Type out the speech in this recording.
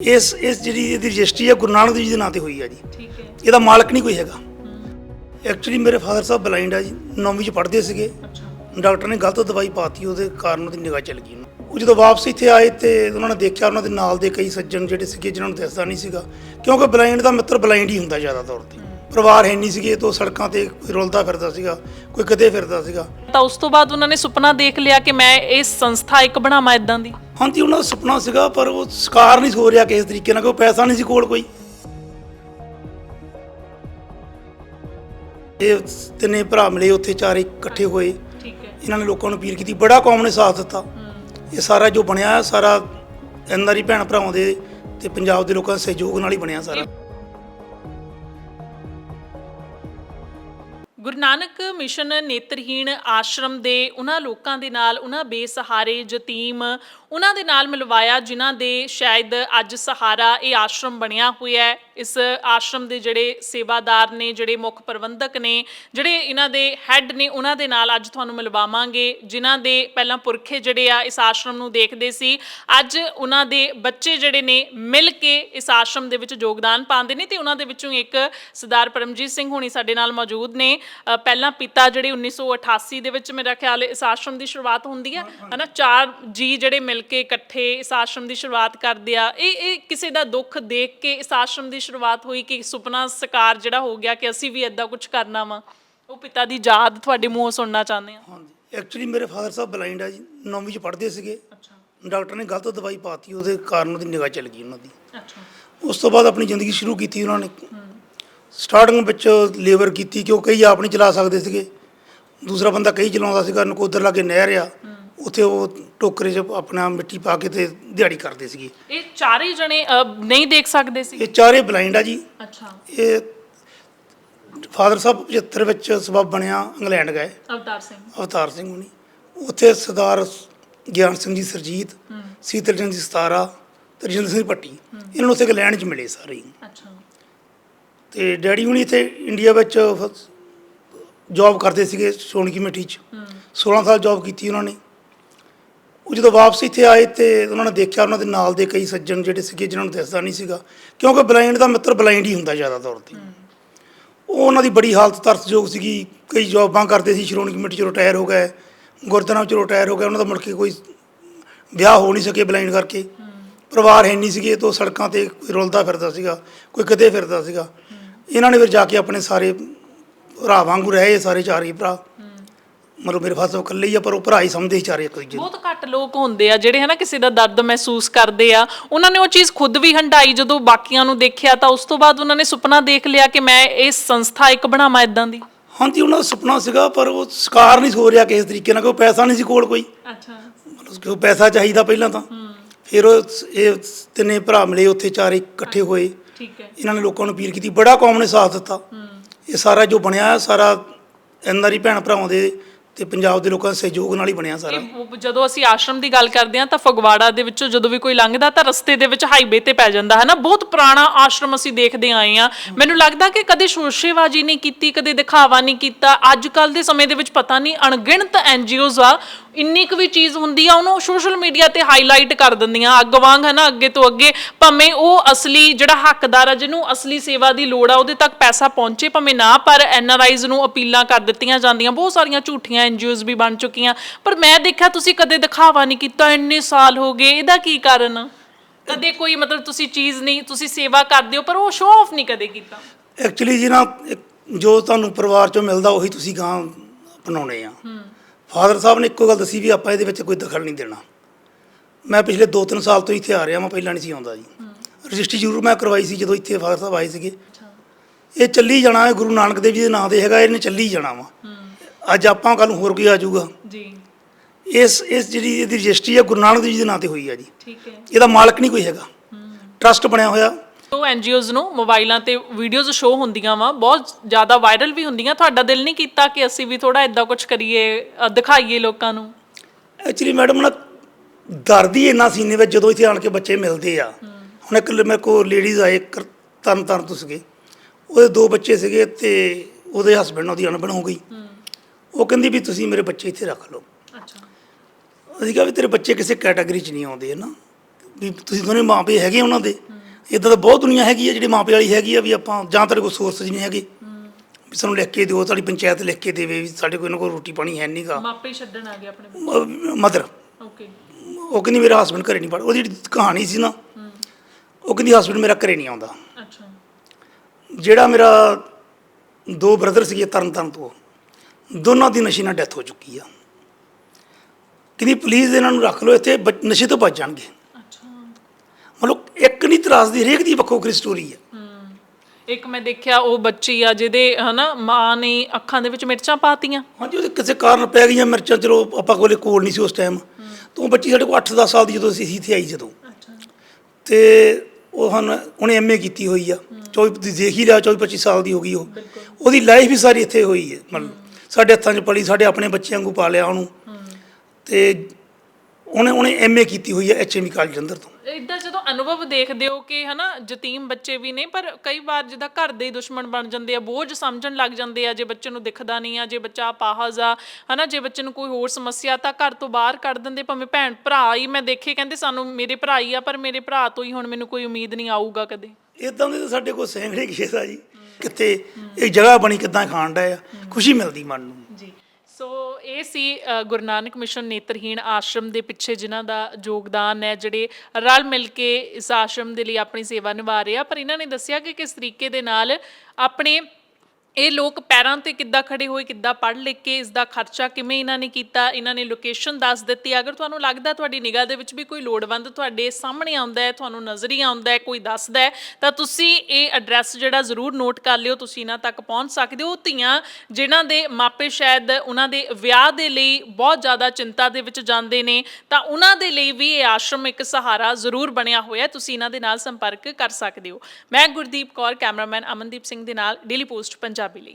ਇਸ ਇਸ ਜਿਹੜੀ ਇਹਦੀ ਰਜਿਸਟਰੀ ਹੈ ਗੁਰੂ ਨਾਨਕ ਦੇਵ ਜੀ ਦੇ ਨਾਂ ਤੇ ਹੋਈ ਹੈ ਜੀ। ਠੀਕ ਹੈ। ਇਹਦਾ ਮਾਲਕ ਨਹੀਂ ਕੋਈ ਹੈਗਾ। ਐਕਚੁਅਲੀ ਮੇਰੇ ਫਾਦਰ ਸਾਹਿਬ ਬਲਾਈਂਡ ਆ ਜੀ ਨੌਵੀਂ ਚ ਪੜ੍ਹਦੇ ਸੀਗੇ। ਅੱਛਾ। ਡਾਕਟਰ ਨੇ ਗਲਤ ਦਵਾਈ ਪਾਤੀ ਉਹਦੇ ਕਾਰਨ ਉਹਦੀ ਨਿਗਾਹ ਚਲ ਗਈ। ਉਹ ਜਦੋਂ ਵਾਪਸ ਇੱਥੇ ਆਏ ਤੇ ਉਹਨਾਂ ਨੇ ਦੇਖਿਆ ਉਹਨਾਂ ਦੇ ਨਾਲ ਦੇ ਕਈ ਸੱਜਣ ਜਿਹੜੇ ਸੀਗੇ ਜਿਨ੍ਹਾਂ ਨੂੰ ਦਿਸਦਾ ਨਹੀਂ ਸੀਗਾ। ਕਿਉਂਕਿ ਬਲਾਈਂਡ ਦਾ ਮਿੱਤਰ ਬਲਾਈਂਡ ਹੀ ਹੁੰਦਾ ਜ਼ਿਆਦਾ ਤੌਰ ਤੇ। ਪਰਿਵਾਰ ਹੈ ਨਹੀਂ ਸੀਗੇ ਤੋਂ ਸੜਕਾਂ ਤੇ ਕੋਈ ਰੁਲਦਾ ਫਿਰਦਾ ਸੀਗਾ ਕੋਈ ਕਦੇ ਫਿਰਦਾ ਸੀਗਾ। ਤਾਂ ਉਸ ਤੋਂ ਬਾਅਦ ਉਹਨਾਂ ਨੇ ਸੁਪਨਾ ਦੇਖ ਲਿਆ ਕਿ ਮੈਂ ਇਸ ਸੰਸਥਾ ਇੱਕ ਬਣਾਵਾਂ ਇਦਾਂ ਦੀ। ਹਾਂਜੀ ਉਹਨਾਂ ਦਾ ਸੁਪਨਾ ਸੀਗਾ ਪਰ ਉਹ ਸਕਾਰ ਨਹੀਂ ਹੋ ਰਿਹਾ ਕਿਸੇ ਤਰੀਕੇ ਨਾਲ ਕਿਉਂਕਿ ਪੈਸਾ ਨਹੀਂ ਸੀ ਕੋਲ ਕੋਈ। ਇਹ ਤਿੰਨੇ ਭਰਾ ਮਿਲੇ ਉੱਥੇ ਚਾਰੇ ਇਕੱਠੇ ਹੋਏ। ਠੀਕ ਹੈ। ਇਹਨਾਂ ਨੇ ਲੋਕਾਂ ਨੂੰ ਅਪੀਲ ਕੀਤੀ ਬੜਾ ਕੌਮ ਨੇ ਸਾਥ ਦਿੱਤਾ। ਇਹ ਸਾਰਾ ਜੋ ਬਣਿਆ ਸਾਰਾ ਐਨਆਰਈ ਭੈਣ ਭਰਾਵਾਂ ਦੇ ਤੇ ਪੰਜਾਬ ਦੇ ਲੋਕਾਂ ਦੇ ਸਹਿਯੋਗ ਨਾਲ ਹੀ ਬਣਿਆ ਸਾਰਾ। ਗੁਰੂ ਨਾਨਕ ਮਿਸ਼ਨ ਨੇਤਰਹੀਣ ਆਸ਼ਰਮ ਦੇ ਉਹਨਾਂ ਲੋਕਾਂ ਦੇ ਨਾਲ, ਉਹਨਾਂ ਬੇਸਹਾਰੇ ਯਤੀਮ ਉਹਨਾਂ ਦੇ ਨਾਲ ਮਿਲਵਾਇਆ, ਜਿਨ੍ਹਾਂ ਦੇ ਸ਼ਾਇਦ ਅੱਜ ਸਹਾਰਾ ਇਹ ਆਸ਼ਰਮ ਬਣਿਆ ਹੋਇਆ ਹੈ। ਇਸ ਆਸ਼ਰਮ ਦੇ ਜਿਹੜੇ ਸੇਵਾਦਾਰ ਨੇ, ਜਿਹੜੇ ਮੁੱਖ ਪ੍ਰਬੰਧਕ ਨੇ, ਜਿਹੜੇ ਇਹਨਾਂ ਦੇ ਹੈੱਡ ਨੇ, ਉਹਨਾਂ ਦੇ ਨਾਲ ਅੱਜ ਤੁਹਾਨੂੰ ਮਿਲਵਾਵਾਂਗੇ, ਜਿਨ੍ਹਾਂ ਦੇ ਪਹਿਲਾਂ ਪੁਰਖੇ ਜਿਹੜੇ ਆ ਇਸ ਆਸ਼ਰਮ ਨੂੰ ਦੇਖਦੇ ਸੀ, ਅੱਜ ਉਹਨਾਂ ਦੇ ਬੱਚੇ ਜਿਹੜੇ ਨੇ ਮਿਲ ਕੇ ਇਸ ਆਸ਼ਰਮ ਦੇ ਵਿੱਚ ਯੋਗਦਾਨ ਪਾਉਂਦੇ ਨੇ ਤੇ ਉਹਨਾਂ ਦੇ ਵਿੱਚੋਂ ਇੱਕ ਸਰਦਾਰ ਪਰਮਜੀਤ ਸਿੰਘ ਹੋਣੀ ਸਾਡੇ ਨਾਲ ਮੌਜੂਦ ਨੇ। ਪਹਿਲਾਂ ਪਿਤਾ ਜਿਹੜੇ 1988 ਦੇ ਵਿੱਚ ਮੇਰਾ ਖਿਆਲ ਇਸ ਆਸ਼ਰਮ ਦੀ ਸ਼ੁਰੂਆਤ ਹੁੰਦੀ ਹੈ। ਹਨਾ ਚਾਰ ਜੀ ਜਿਹੜੇ ਮਿਲ ਕੇ ਇਕੱਠੇ ਇਸ ਆਸ਼ਰਮ ਦੀ ਸ਼ੁਰੂਆਤ ਕਰਦੇ ਆ। ਇਹ ਇਹ ਕਿਸੇ ਦਾ ਦੁੱਖ ਦੇਖ ਕੇ ਇਸ ਆਸ਼ਰਮ ਦੀ ਸ਼ੁਰੂਆਤ ਹੋਈ ਕਿ ਸੁਪਨਾ ਸਾਕਾਰ ਜਿਹੜਾ ਹੋ ਗਿਆ ਕਿ ਅਸੀਂ ਵੀ ਇਦਾਂ ਕੁਝ ਕਰਨਾ ਵਾ। ਉਹ ਪਿਤਾ ਦੀ ਯਾਦ ਤੁਹਾਡੇ ਮੂੰਹੋਂ ਸੁਣਨਾ ਚਾਹੁੰਦੇ ਆ। ਹਾਂਜੀ। ਐਕਚੁਅਲੀ ਮੇਰੇ ਫਾਦਰ ਸਾਹਿਬ ਬਲਾਈਂਡ ਆ ਜੀ ਨੌਵੀਂ ਚ ਪੜ੍ਹਦੇ ਸੀਗੇ। ਅੱਛਾ। ਡਾਕਟਰ ਨੇ ਗਲਤ ਦਵਾਈ ਪਾਤੀ ਉਹਦੇ ਕਾਰਨ ਉਹਦੀ ਨਿਗਾਹ ਚਲ ਗਈ ਉਹਨਾਂ ਦੀ। ਅੱਛਾ। ਉਸ ਤੋਂ ਬਾਅਦ ਆਪਣੀ ਜ਼ਿੰਦਗੀ ਸ਼ੁਰੂ ਕੀਤੀ ਉਹਨਾਂ ਨੇ। ਸਟਾਰਟਿੰਗ ਵਿੱਚ ਲੇਬਰ ਕੀਤੀ ਕਿਉਂ ਕਈ ਆਪ ਨਹੀਂ ਚਲਾ ਸਕਦੇ ਸੀਗੇ। ਦੂਸਰਾ ਬੰਦਾ ਕਈ ਚਲਾਉਂਦਾ ਸੀਗਾ ਨਕੋਦਰ ਲਾਗੇ ਨਹਿਰ ਆ ਉੱਥੇ ਉਹ ਟੋਕਰੇ 'ਚ ਆਪਣਾ ਮਿੱਟੀ ਪਾ ਕੇ ਤੇ ਦਿਹਾੜੀ ਕਰਦੇ ਸੀਗੇ। ਇਹ ਚਾਰੇ ਜਣੇ ਅ, ਨਹੀਂ ਦੇਖ ਸਕਦੇ ਸੀ? ਇਹ ਚਾਰੇ ਬਲਾਈਂਡ ਆ ਜੀ। ਅੱਛਾ। ਇਹ ਫਾਦਰ ਸਾਹਿਬ 75 ਵਿੱਚ ਸਬਬ ਬਣਿਆ ਇੰਗਲੈਂਡ ਗਏ। ਅਵਤਾਰ ਸਿੰਘ। ਅਵਤਾਰ ਸਿੰਘ ਹੁਣੀ। ਉੱਥੇ ਸਰਦਾਰ ਗਿਆਨ ਸਿੰਘ ਜੀ ਸਰਜੀਤ ਸੀਤਲ ਸਿੰਘ ਜੀ ਸਤਾਰਾ ਤੇ ਰਜਿੰਦਰ ਸਿੰਘ ਭੱਟੀ ਇਹਨਾਂ ਨੂੰ ਉੱਥੇ ਇੰਗਲੈਂਡ 'ਚ ਮਿਲੇ ਸਾਰੇ ਹੀ। ਅੱਛਾ। ਤੇ ਡੈਡੀ ਹੁਣੀ ਇੱਥੇ ਇੰਡੀਆ ਵਿੱਚ ਜੌਬ ਕਰਦੇ ਸੀਗੇ ਸ਼੍ਰੋਮਣੀ ਕਮੇਟੀ 'ਚ। 16 ਸਾਲ ਜੌਬ ਕੀਤੀ ਉਹਨਾਂ ਨੇ। ਉਹ ਜਦੋਂ ਵਾਪਸ ਇੱਥੇ ਆਏ ਤੇ ਉਹਨਾਂ ਨੇ ਦੇਖਿਆ ਉਹਨਾਂ ਦੇ ਨਾਲ ਦੇ ਕਈ ਸੱਜਣ ਜਿਹੜੇ ਸੀਗੇ ਜਿਨ੍ਹਾਂ ਨੂੰ ਦਿਸਦਾ ਨਹੀਂ ਸੀਗਾ। ਕਿਉਂਕਿ ਬਲਾਈਂਡ ਦਾ ਮਿੱਤਰ ਬਲਾਈਂਡ ਹੀ ਹੁੰਦਾ ਜ਼ਿਆਦਾ ਤੌਰ ਤੇ ਉਹ ਉਹਨਾਂ ਦੀ ਬੜੀ ਹਾਲਤ ਤਰਸਯੋਗ ਸੀਗੀ। ਕਈ ਜੌਬਾਂ ਕਰਦੇ ਸੀ ਸ਼੍ਰੋਮਣੀ ਕਮੇਟੀ 'ਚੋਂ ਰਿਟਾਇਰ ਹੋ ਗਏ ਗੁਰਦੁਆਰਾ 'ਚੋਂ ਰਿਟਾਇਰ ਹੋ ਗਏ ਉਹਨਾਂ ਦਾ ਮੁੜ ਕੇ ਕੋਈ ਵਿਆਹ ਹੋ ਨਹੀਂ ਸਕੇ ਬਲਾਈਂਡ ਕਰਕੇ। ਪਰਿਵਾਰ ਹੈ ਨਹੀਂ ਸੀਗੇ ਤੋਂ ਸੜਕਾਂ ਤੇ ਕੋਈ ਰੁਲਦਾ ਫਿਰਦਾ ਸੀਗਾ ਕੋਈ ਕਦੇ ਫਿਰਦਾ ਸੀਗਾ। ਇਹਨਾਂ ਨੇ ਫਿਰ ਜਾ ਕੇ ਆਪਣੇ ਸਾਰੇ ਭਰਾ ਵਾਂਗੂ ਰਹੇ ਸਾਰੇ ਚਾਰੇ ਭਰਾ। ਮਤਲਬ ਮੇਰੇ ਫਾਸੋ ਇਕੱਲੇ ਹੀ ਆ ਪਰ ਉਹ ਭਰਾ ਹੀ ਸਮਝਦੇ ਸੀ ਚਾਰੇ ਇੱਕ ਦੂਜੇ ਨੂੰ। ਬਹੁਤ ਘੱਟ ਲੋਕ ਹੁੰਦੇ ਆ ਜਿਹੜੇ ਹਨਾ ਕਿਸੇ ਦਾ ਦਰਦ ਮਹਿਸੂਸ ਕਰਦੇ ਆ। ਉਹਨਾਂ ਨੇ ਉਹ ਚੀਜ਼ ਖੁਦ ਵੀ ਹੰਡਾਈ ਜਦੋਂ ਬਾਕੀਆਂ ਨੂੰ ਦੇਖਿਆ ਤਾਂ ਉਸ ਤੋਂ ਬਾਅਦ ਉਹਨਾਂ ਨੇ ਸੁਪਨਾ ਦੇਖ ਲਿਆ ਕਿ ਮੈਂ ਇਸ ਸੰਸਥਾ ਇੱਕ ਬਣਾਵਾਂ ਇਦਾਂ ਦੀ। ਹਾਂਜੀ ਉਹਨਾਂ ਦਾ ਸੁਪਨਾ ਸੀਗਾ ਪਰ ਉਹ ਸਕਾਰ ਨਹੀਂ ਹੋ ਰਿਹਾ ਕਿਸੇ ਤਰੀਕੇ ਨਾਲ ਕਿਉਂਕਿ ਪੈਸਾ ਨਹੀਂ ਸੀ ਕੋਲ ਕੋਈ। ਅੱਛਾ। ਮਤਲਬ ਕਿ ਉਹ ਪੈਸਾ ਚਾਹੀਦਾ ਪਹਿਲਾਂ ਤਾਂ। ਫਿਰ ਉਹ ਸ- ਇਹ ਤਿੰਨੇ ਭਰਾ ਮਿਲੇ ਉੱਥੇ ਚਾਰੇ ਇਕੱਠੇ ਹੋਏ। ਠੀਕ ਹੈ। ਇਹਨਾਂ ਨੇ ਲੋਕਾਂ ਨੂੰ ਅਪੀਲ ਕੀਤੀ ਬੜਾ ਕੌਮ ਨੇ ਸਾਥ ਦਿੱਤਾ। ਇਹ ਸਾਰਾ ਜੋ ਬਣਿਆ ਹੈ, ਸਾਰਾ ਐਨਆਰਈ ਭੈਣ ਭਰਾਵਾਂ ਦੇ ਤੇ ਪੰਜਾਬ ਦੇ ਲੋਕਾਂ ਦੇ ਸਹਿਯੋਗ ਨਾਲ ਹੀ ਬਣਿਆ ਸਾਰਾ। ਇਹ ਜਦੋਂ ਅਸੀਂ ਆਸ਼ਰਮ ਦੀ ਗੱਲ ਕਰਦੇ ਹਾਂ ਤਾਂ ਫਗਵਾੜਾ ਦੇ ਵਿੱਚੋਂ ਜਦੋਂ ਵੀ ਕੋਈ ਲੰਘਦਾ ਤਾਂ ਰਸਤੇ ਦੇ ਵਿੱਚ ਹਾਈਵੇ ਤੇ ਪੈ ਜਾਂਦਾ ਹੈ ਨਾ ਬਹੁਤ ਪੁਰਾਣਾ ਆਸ਼ਰਮ ਅਸੀਂ ਦੇਖਦੇ ਆਏ ਆ ਮੈਨੂੰ ਲੱਗਦਾ ਕਿ ਕਦੇ ਸ਼ੋਸ਼ੇਬਾਜ਼ੀ ਨਹੀਂ ਕੀਤੀ ਕਦੇ ਦਿਖਾਵਾ ਨਹੀਂ ਕੀਤਾ। ਅੱਜ ਕੱਲ ਦੇ ਸਮੇਂ ਦੇ ਵਿੱਚ ਪਤਾ ਨਹੀਂ ਅਣਗਿਣਤ ਐਨਜੀਓਜ਼ ਆ ਇੰਨੀ ਕੁ ਵੀ ਚੀਜ਼ ਹੁੰਦੀ ਆ ਉਹਨੂੰ ਸੋਸ਼ਲ ਮੀਡੀਆ ਤੇ ਹਾਈਲਾਈਟ ਕਰ ਦਿੰਦੀਆਂ ਅੱਗ ਵਾਂਗ ਹੈ ਨਾ ਅੱਗੇ ਤੋਂ ਅੱਗੇ ਭਾਵੇਂ ਉਹ ਅਸਲੀ ਜਿਹੜਾ ਹੱਕਦਾਰ ਆ ਜਿਹਨੂੰ ਅਸਲੀ ਸੇਵਾ ਦੀ ਲੋੜ ਆ ਉਹਦੇ ਤੱਕ ਪੈਸਾ ਪਹੁੰਚੇ ਭਾਵੇਂ ਨਾ ਪਰ ਐਨਆਰਆਈਜ਼ ਨੂੰ ਅਪੀਲਾਂ ਕਰ ਦਿੱਤੀਆਂ ਜਾਂਦੀਆਂ ਬਹੁਤ ਸਾਰੀਆਂ ਝੂਠੀਆਂ ਐਨਜੀਓਜ਼ ਵੀ ਬਣ ਚੁੱਕੀਆਂ ਪਰ ਮੈਂ ਦੇਖਿਆ ਤੁਸੀਂ ਕਦੇ ਦਿਖਾਵਾ ਨਹੀਂ ਕੀਤਾ ਇੰਨੇ ਸਾਲ ਹੋ ਗਏ ਇਹਦਾ ਕੀ ਕਾਰਨ? ਆ? ਕਦੇ ਕੋਈ ਮਤਲਬ ਤੁਸੀਂ ਚੀਜ਼ ਨਹੀਂ ਤੁਸੀਂ ਸੇਵਾ ਕਰਦੇ ਹੋ ਪਰ ਉਹ ਸ਼ੋਅ ਆਫ ਨਹੀਂ ਕਦੇ ਕੀਤਾ? ਐਕਚੁਅਲੀ ਜੀ ਨਾ ਇੱਕ ਜੋ ਤੁਹਾਨੂੰ ਪਰਿਵਾਰ ਚੋਂ ਮਿਲਦਾ ਉਹੀ ਤੁਸੀਂ ਗਾਂ ਅਪਣਾਉਣੇ ਆ। ਫਾਦਰ ਸਾਹਿਬ ਨੇ ਇੱਕੋ ਗੱਲ ਦੱਸੀ ਵੀ ਆਪਾਂ ਇਹਦੇ ਵਿੱਚ ਕੋਈ ਦਖਲ ਨਹੀਂ ਦੇਣਾ। ਮੈਂ ਪਿਛਲੇ 2-3 ਸਾਲ ਤੋਂ ਇੱਥੇ ਆ ਰਿਹਾ ਮੈਂ ਪਹਿਲਾਂ ਨਹੀਂ ਸੀ ਆਉਂਦਾ ਜੀ। ਰਜਿਸਟਰੀ ਜ਼ਰੂਰ ਮੈਂ ਕਰਵਾਈ ਸੀ ਜਦੋਂ ਇੱਥੇ ਫਾਦਰ ਸਾਹਿਬ ਆਏ ਸੀਗੇ। ਇਹ ਚੱਲੀ ਜਾਣਾ ਹੈ ਗੁਰੂ ਨਾਨਕ ਦੇਵ ਜੀ ਦੇ ਨਾਂ ਤੇ ਹੈਗਾ ਇਹਨੇ ਚੱਲੀ ਜਾਣਾ ਵਾ। ਅੱਜ ਆਪਾਂ ਕੱਲ ਨੂੰ ਹੋਰ ਕੋਈ ਆ ਜਾਊਗਾ। ਜੀ। ਇਸ ਇਸ ਜਿਹੜੀ ਇਹਦੀ ਰਜਿਸਟਰੀ ਹੈ ਗੁਰੂ ਨਾਨਕ ਦੇਵ ਜੀ ਦੇ ਨਾਂ ਤੇ ਹੋਈ ਆ ਜੀ। ਠੀਕ ਹੈ। ਇਹਦਾ ਮਾਲਕ ਨਹੀਂ ਕੋਈ ਹੈਗਾ। ਟਰਸਟ ਬਣਿਆ ਹੋਇਆ। ਉਹ ਐਨਜੀਓਜ਼ ਨੂੰ ਮੋਬਾਈਲਾਂ ਤੇ ਵੀਡੀਓਜ਼ ਸ਼ੋ ਹੁੰਦੀਆਂ ਵਾ ਬਹੁਤ ਜ਼ਿਆਦਾ ਵਾਇਰਲ ਵੀ ਹੁੰਦੀਆਂ। ਤੁਹਾਡਾ ਦਿਲ ਨਹੀਂ ਕੀਤਾ ਕਿ ਅਸੀਂ ਵੀ ਥੋੜਾ ਇਦਾਂ ਕੁਝ ਕਰੀਏ ਅ, ਦਿਖਾਈਏ ਲੋਕਾਂ ਨੂੰ? ਐਕਚੁਅਲੀ ਮੈਡਮ ਨਾ ਦਰਦ ਹੀ ਇੰਨਾ ਸੀਨੇ ਵਿੱਚ ਜਦੋਂ ਇੱਥੇ ਆਣ ਕੇ ਬੱਚੇ ਮਿਲਦੇ ਆ। ਹੁਣ ਇੱਕ ਲ- ਮੇਰੇ ਕੋਲ ਲੇਡੀਜ਼ ਆਏ ਕਰ- ਤਰਨ ਤਰਨ ਤੋਂ ਸੀਗੇ। ਉਹਦੇ ਦੋ ਬੱਚੇ ਸੀਗੇ ਤੇ ਉਹਦੇ ਹਸਬੰਡ ਉਹਦੀ ਅਣਬਣ ਹੋ ਗਈ। ਉਹ ਕਹਿੰਦੀ ਵੀ ਤੁਸੀਂ ਮੇਰੇ ਬੱਚੇ ਇੱਥੇ ਰੱਖ ਲਓ। ਅੱਛਾ। ਅਸੀਂ ਕਿਹਾ ਵੀ ਤੇਰੇ ਬੱਚੇ ਕਿਸੇ ਕੈਟਾਗਰੀ 'ਚ ਨਹੀਂ ਆਉਂਦੇ ਨਾ ਵੀ ਤੁਸੀਂ ਦੋਨੇ ਮਾਪੇ ਹੈਗੇ ਉਹਨਾਂ ਦੇ। ਇਦਾਂ ਤਾਂ ਬਹੁਤ ਦੁਨੀਆ ਹੈਗੀ ਆ ਜਿਹੜੀ ਮਾਪੇ ਵਾਲੀ ਹੈਗੀ ਆ ਵੀ ਆਪਾਂ ਜਾਂ ਤੁਹਾਡੇ ਕੋਲ ਸੋਰਸ ਨਹੀਂ ਹੈਗੇ ਵੀ ਸਾਨੂੰ ਲਿਖ ਕੇ ਦਿਓ ਤੁਹਾਡੀ ਪੰਚਾਇਤ ਲਿਖ ਕੇ ਦੇਵੇ ਵੀ ਸਾਡੇ ਕੋਲ ਇਹਨਾਂ ਕੋਲ ਰੋਟੀ ਪਾਣੀ ਹੈ ਨਹੀਂਗਾ ਮਾਪੇ ਛੱਡਣ ਆ ਗਏ ਆਪਣੇ ਮਦਰ ਓਕੇ ਉਹ ਕਹਿੰਦੀ ਮੇਰਾ ਹਸਬੰਡ ਘਰੇ ਨਹੀਂ ਪੜ ਉਹਦੀ ਜਿਹੜੀ ਕਹਾਣੀ ਸੀ ਨਾ ਉਹ ਕਹਿੰਦੀ ਹਸਬੰਡ ਮੇਰਾ ਘਰੇ ਨਹੀਂ ਆਉਂਦਾ। ਅੱਛਾ। ਜਿਹੜਾ ਮੇਰਾ ਦੋ ਬ੍ਰਦਰ ਸੀਗੇ ਤਰਨ ਤਾਰਨ ਤੋਂ ਦੋਨਾਂ ਦੀ ਨਸ਼ੇ ਨਾਲ ਡੈਥ ਹੋ ਚੁੱਕੀ ਆ। ਕਹਿੰਦੀ ਪਲੀਜ਼ ਇਹਨਾਂ ਨੂੰ ਰੱਖ ਲਓ ਇੱਥੇ ਨਸ਼ੇ ਤੋਂ ਬਚ ਜਾਣਗੇ। ਮਤਲਬ ਇੱਕ ਨਹੀਂ ਤਰਾਸ ਦੀ ਹਰੇਕ ਦੀ ਵੱਖੋ ਵੱਖਰੀ ਸਟੋਰੀ ਹੈ। ਇੱਕ ਮੈਂ ਦੇਖਿਆ ਉਹ ਬੱਚੀ ਆ ਜਿਹਦੇ ਹਨਾ ਮਾਂ ਨੇ ਅੱਖਾਂ ਦੇ ਵਿੱਚ ਮਿਰਚਾਂ ਪਾਤੀਆਂ। ਹਾਂਜੀ ਉਹਦੇ ਕਿਸੇ ਕਾਰਨ ਪੈ ਗਈਆਂ ਮਿਰਚਾਂ ਚਲੋ ਆਪਾਂ ਕੋਲੇ ਕੋਲ ਨਹੀਂ ਸੀ ਉਸ ਟਾਈਮ ਤਾਂ ਬੱਚੀ ਸਾਡੇ ਕੋਲ 8-10 ਸਾਲ ਦੀ ਜਦੋਂ ਅਸੀਂ ਇੱਥੇ ਆਈ ਜਦੋਂ। ਅੱਛਾ। ਤੇ ਉਹ ਹਨ ਉਹਨੇ ਐਮਏ ਕੀਤੀ ਹੋਈ ਆ। 24 ਤੁਸੀਂ ਦੇਖ ਹੀ ਲਿਆ 24 25 ਸਾਲ ਦੀ ਹੋ ਗਈ ਉਹ। ਉਹਦੀ ਲਾਈਫ ਹੀ ਸਾਰੀ ਇੱਥੇ ਹੋਈ ਹੈ ਮਤਲਬ। ਸਾਡੇ ਹੱਥਾਂ 'ਚ ਪਲੀ ਸਾਡੇ ਆਪਣੇ ਬੱਚਿਆਂ ਵਾਂਗੂ ਪਾਲਿਆ ਉਹਨੂੰ। ਤੇ ਉਹਨੇ ਉਹਨੇ ਐਮਏ ਕੀਤੀ ਹੋਈ ਹੈ ਐਚਐਮਈ ਕਾਲਜ ਜਲੰਧਰ ਤੋਂ। ਇਦਾਂ ਜਦੋਂ ਅਨੁਭਵ ਦੇਖਦੇ ਹੋ ਕਿ ਹਨਾ ਯਤੀਮ ਬੱਚੇ ਵੀ ਨੇ ਪਰ ਕਈ ਵਾਰ ਜਿੱਦਾਂ ਘਰ ਦੇ ਹੀ ਦੁਸ਼ਮਣ ਬਣ ਜਾਂਦੇ ਆ ਬੋਝ ਸਮਝਣ ਲੱਗ ਜਾਂਦੇ ਆ ਜੇ ਬੱਚੇ ਨੂੰ ਦਿਖਦਾ ਨਹੀਂ ਆ ਜੇ ਬੱਚਾ ਪਾਹਜ ਆ ਹਨਾ ਜੇ ਬੱਚੇ ਨੂੰ ਕੋਈ ਹੋਰ ਸਮੱਸਿਆ ਤਾਂ ਘਰ ਤੋਂ ਬਾਹਰ ਕੱਢ ਦਿੰਦੇ ਭਾਵੇਂ ਭੈਣ ਭਰਾ ਹੀ ਮੈਂ ਦੇਖੇ ਕਹਿੰਦੇ ਸਾਨੂੰ ਮੇਰੇ ਭਰਾ ਹੀ ਆ ਪਰ ਮੇਰੇ ਭਰਾ ਤੋਂ ਹੀ ਹੁਣ ਮੈਨੂੰ ਕੋਈ ਉਮੀਦ ਨਹੀਂ ਆਊਗਾ ਕਦੇ। ਇਦਾਂ ਦੇ ਤਾਂ ਸਾਡੇ ਕੋਲ ਸੈਂਕੜੇ ਕੇਸ ਆ ਜੀ। ਕਿੱਥੇ ਇਹ ਜਗ੍ਹਾ ਬਣੀ ਕਿੱਦਾਂ ਖਾਣ ਦਾ ਆ ਖੁਸ਼ੀ ਮਿਲਦੀ ਮਨ ਨੂੰ। ਜੀ। ਸੋ ਇਹ ਸੀ ਅ, ਗੁਰੂ ਨਾਨਕ ਮਿਸ਼ਨ ਨੇਤਰਹੀਣ ਆਸ਼ਰਮ ਦੇ ਪਿੱਛੇ ਜਿਨ੍ਹਾਂ ਦਾ ਯੋਗਦਾਨ ਹੈ ਜਿਹੜੇ ਰਲ ਮਿਲ ਕੇ ਇਸ ਆਸ਼ਰਮ ਦੇ ਲਈ ਆਪਣੀ ਸੇਵਾ ਨਿਭਾ ਰਹੇ ਆ। ਪਰ ਇਹਨਾਂ ਨੇ ਦੱਸਿਆ ਕਿ ਕਿਸ ਤਰੀਕੇ ਦੇ ਨਾਲ ਆਪਣੇ ਇਹ ਲੋਕ ਪੈਰਾਂ ਤੇ ਕਿੱਦਾਂ ਖੜੇ ਹੋਏ, ਕਿੱਦਾਂ ਪੜ੍ਹ ਲਿਖ ਕੇ, ਇਸ ਦਾ ਖਰਚਾ ਕਿਵੇਂ ਇਹਨਾਂ ਨੇ ਕੀਤਾ, ਇਹਨਾਂ ਨੇ ਲੋਕੇਸ਼ਨ ਦੱਸ ਦਿੱਤੀ। ਅਗਰ ਤੁਹਾਨੂੰ ਲੱਗਦਾ ਤੁਹਾਡੀ ਨਿਗਾਹ ਦੇ ਵਿੱਚ ਵੀ ਕੋਈ ਲੋੜਵੰਦ ਤੁਹਾਡੇ ਸਾਹਮਣੇ ਆਉਂਦਾ ਹੈ, ਤੁਹਾਨੂੰ ਨਜ਼ਰੀ ਆਉਂਦਾ ਹੈ, ਕੋਈ ਦੱਸਦਾ ਹੈ, ਤਾਂ ਤੁਸੀਂ ਇਹ ਐਡਰੈਸ ਜਿਹੜਾ ਜ਼ਰੂਰ ਨੋਟ ਕਰ ਲਿਓ, ਤੁਸੀਂ ਇਹਨਾਂ ਤੱਕ ਪਹੁੰਚ ਸਕਦੇ ਹੋ। ਧੀਆਂ ਜਿਨ੍ਹਾਂ ਦੇ ਮਾਪੇ ਸ਼ਾਇਦ ਉਹਨਾਂ ਦੇ ਵਿਆਹ ਦੇ ਲਈ ਬਹੁਤ ਜ਼ਿਆਦਾ ਚਿੰਤਾ ਦੇ ਵਿੱਚ ਜਾਂਦੇ ਨੇ, ਤਾਂ ਉਹਨਾਂ ਦੇ ਲਈ ਵੀ ਇਹ ਆਸ਼ਰਮ ਇੱਕ ਸਹਾਰਾ ਜ਼ਰੂਰ ਬਣਿਆ ਹੋਇਆ ਤੁਸੀਂ ਇਹਨਾਂ ਦੇ ਨਾਲ ਸੰਪਰਕ ਕਰ ਸਕਦੇ ਹੋ। ਮੈਂ ਗੁਰਦੀਪ ਕੌਰ, ਕੈਮਰਾਮੈਨ ਅਮਨਦੀਪ ਸਿੰਘ ਦੇ ਨਾਲ ਡੇਲੀ ਪੋਸਟ ਪੰਜਾਬ ਲਈ